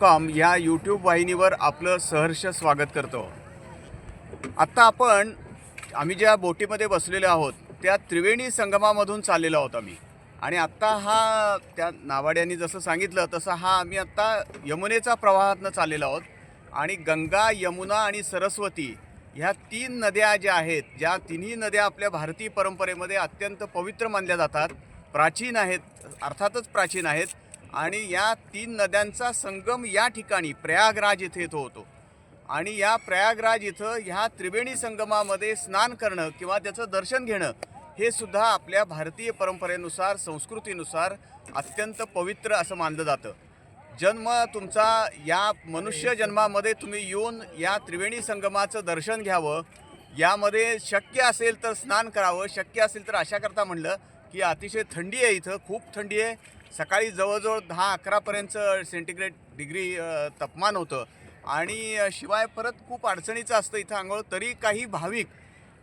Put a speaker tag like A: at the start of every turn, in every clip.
A: Com ह्या YouTube वाहिनीवर आपलं सहर्ष स्वागत करतो. आत्ता आपण आम्ही ज्या बोटीमध्ये बसलेलो आहोत त्या त्रिवेणी संगमामधून चाललेलो आहोत आम्ही. आणि आत्ता हा त्या नावाड्यांनी जसं सांगितलं तसं हा आम्ही आत्ता यमुनेचा प्रवाहातनं चाललेलो आहोत. आणि गंगा यमुना आणि सरस्वती ह्या तीन नद्या ज्या आहेत ज्या तिन्ही नद्या आपल्या भारतीय परंपरेमध्ये अत्यंत पवित्र मानल्या जातात. प्राचीन आहेत अर्थातच प्राचीन आहेत. आणि या तीन नद्यांचा संगम या ठिकाणी प्रयागराज इथे येतो होतो. आणि या प्रयागराज इथं ह्या त्रिवेणी संगमामध्ये स्नान करणं किंवा त्याचं दर्शन घेणं हे सुद्धा आपल्या भारतीय परंपरेनुसार संस्कृतीनुसार अत्यंत पवित्र असं मानलं जातं. जन्म तुमचा या मनुष्य जन्मामध्ये तुम्ही येऊन या त्रिवेणी संगमाचं दर्शन घ्यावं यामध्ये शक्य असेल तर स्नान करावं शक्य असेल तर अशा करता म्हणलं की अतिशय थंडी आहे इथं खूप थंडी आहे. सकाळी जवळजवळ दहा अकरापर्यंत सेंटीग्रेड डिग्री तापमान होतं. आणि शिवाय परत खूप अडचणीचं असतं इथं आंघोळ. तरी काही भाविक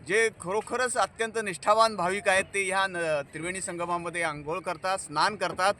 A: जे खरोखरच अत्यंत निष्ठावान भाविक आहेत ते ह्या न त्रिवेणी संगमामध्ये आंघोळ करतात स्नान करतात.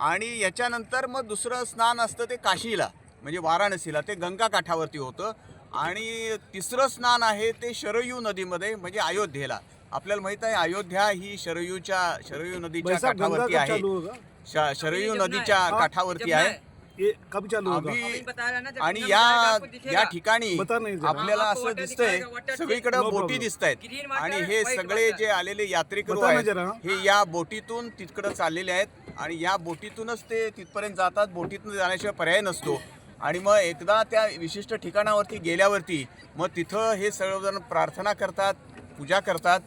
A: आणि याच्यानंतर मग दुसरं स्नान असतं ते काशीला म्हणजे वाराणसीला. ते गंगा काठावरती होतं. आणि तिसरं स्नान आहे ते शरयू नदीमध्ये म्हणजे अयोध्येला. आपल्याला माहीत आहे अयोध्या ही शरयूच्या शरयू नदीच्या
B: गंगा
A: काठावरती
B: कब
A: आहे
B: चालू होगा
A: श- शरयू नदीच्या. काठावरती
C: जब
A: आहे
C: नाही.
B: ये कब चालू होगा
A: अभी
C: अभी बताया ना, जब
A: आणि या
C: जाएगा, आपको दिखेगा.
A: या ठिकाणी
B: बता नाही जरा.
A: आपल्याला
C: आपको
A: असं
C: water
A: दिसतंय
C: water
A: सगळीकडे
B: No
A: बोटी
B: problem.
A: दिसत आहेत
C: water,
A: आणि हे
C: white
A: सगळे
C: water.
A: जे आलेले यात्रेकरू
B: बता ना
A: आहेत
B: जरा.
A: हे या बोटीतून तिकडं चाललेले आहेत आणि या बोटीतूनच ते तिथपर्यंत जातात बोटीतून जाण्याशिवाय पर्याय नसतो आणि मग एकदा त्या विशिष्ट ठिकाणावरती गेल्यावरती मग तिथं हे सर्वजण प्रार्थना करतात पूजा करतात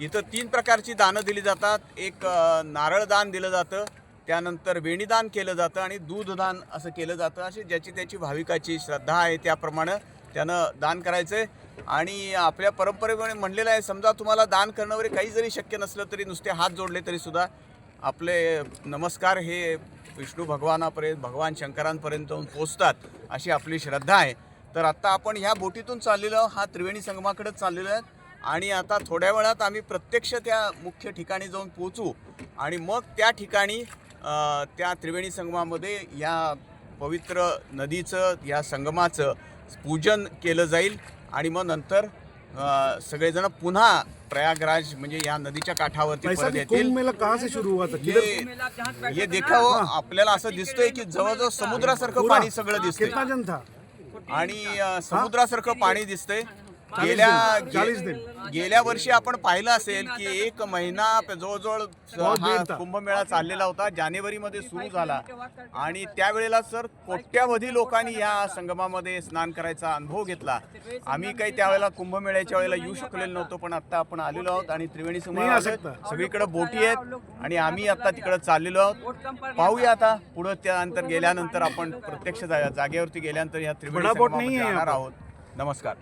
A: इथं तीन प्रकारची दानं दिली जातात. एक नारळ दान दिलं जातं त्यानंतर वेणीदान केलं जातं आणि दूधदान असं केलं जातं. अशी ज्याची त्याची भाविकाची श्रद्धा आहे त्याप्रमाणे त्यानं दान करायचं आहे आणि आपल्या परंपरेमुळे म्हणलेलं आहे समजा तुम्हाला दान करणं वगैरे काही जरी शक्य नसलं तरी नुसते हात जोडले तरीसुद्धा आपले नमस्कार हे विष्णू भगवानापर्यंत भगवान शंकरांपर्यंत जाऊन पोचतात अशी आपली श्रद्धा आहे. तर आत्ता आपण ह्या बोटीतून चाललेलो हा त्रिवेणी संगमाकडेच चाललेलो आहे. आणि आता थोड्या वेळात आम्ही प्रत्यक्ष त्या मुख्य ठिकाणी जाऊन पोचू आणि मग त्या ठिकाणी त्या त्रिवेणी संगमामध्ये या पवित्र नदीचं या संगमाचं पूजन केलं जाईल आणि मग नंतर सगळेजण पुन्हा प्रयागराज म्हणजे या नदीच्या काठावरती परत येतील.
B: कुंभ मेला कहाँ से शुरू हुआ था? किधर?
A: हे देखावं आपल्याला असं दिसतंय की जवळजवळ समुद्रासारखं? पाणी सगळं दिसतंय. आणि समुद्रासारखं पाणी दिसतंय.
B: चाळीस
A: गेल्या
B: दिन.
A: गेल्या वर्षी आपण पाहिलं असेल की एक महिना जवळजवळ हा. कुंभमेळा चाललेला होता. जानेवारीमध्ये सुरू झाला. आणि त्यावेळेला सर कोट्यावधी लोकांनी या संगमामध्ये स्नान करायचा अनुभव घेतला. आम्ही काही त्यावेळेला कुंभमेळ्याच्या वेळेला येऊ शकलेलो नव्हतो पण आता आपण आलेलो आहोत आणि त्रिवेणी
B: सकता.
A: सगळीकडे बोटी आहेत आणि आम्ही आता तिकडे चाललेलो आहोत. पाहूया आता. पुढं त्यानंतर गेल्यानंतर आपण प्रत्यक्ष जागेवरती गेल्यानंतर या त्रिवेणी आहोत. नमस्कार.